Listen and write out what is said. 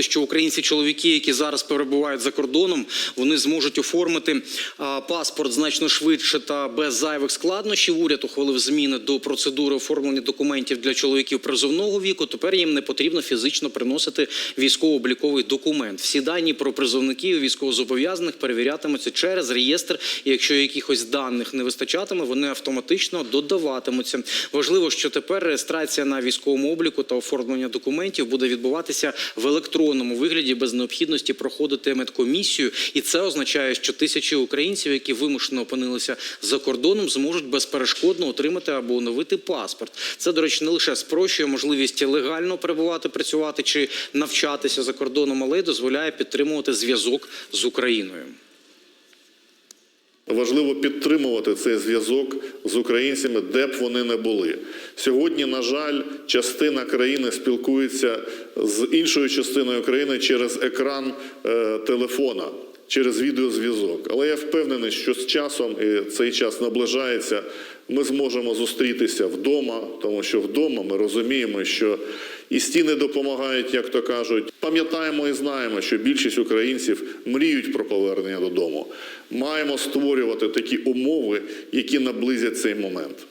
Що українці-чоловіки, які зараз перебувають за кордоном, вони зможуть оформити паспорт значно швидше та без зайвих складнощів. Уряд ухвалив зміни до процедури оформлення документів для чоловіків призовного віку. Тепер їм не потрібно фізично приносити військово-обліковий документ. Всі дані про призовників військовозобов'язаних перевірятимуться через реєстр. І якщо якихось даних не вистачатиме, вони автоматично додаватимуться. Важливо, що тепер реєстрація на військовому обліку та оформлення документів буде відбуватися в електронному вигляді без необхідності проходити медкомісію. І це означає, що тисячі українців, які вимушено опинилися за кордоном, зможуть безперешкодно отримати або оновити паспорт. Це, до речі, не лише спрощує можливість легально перебувати, працювати чи навчатися за кордоном, але й дозволяє підтримувати зв'язок з Україною. Важливо підтримувати цей зв'язок з українцями, де б вони не були. Сьогодні, на жаль, частина країни спілкується з іншою частиною країни через екран е, телефона, через відеозв'язок. Але я впевнений, що з часом і цей час наближається. Ми зможемо зустрітися вдома, тому що вдома ми розуміємо, що і стіни допомагають, як то кажуть. Пам'ятаємо і знаємо, що більшість українців мріють про повернення додому. Маємо створювати такі умови, які наблизять цей момент.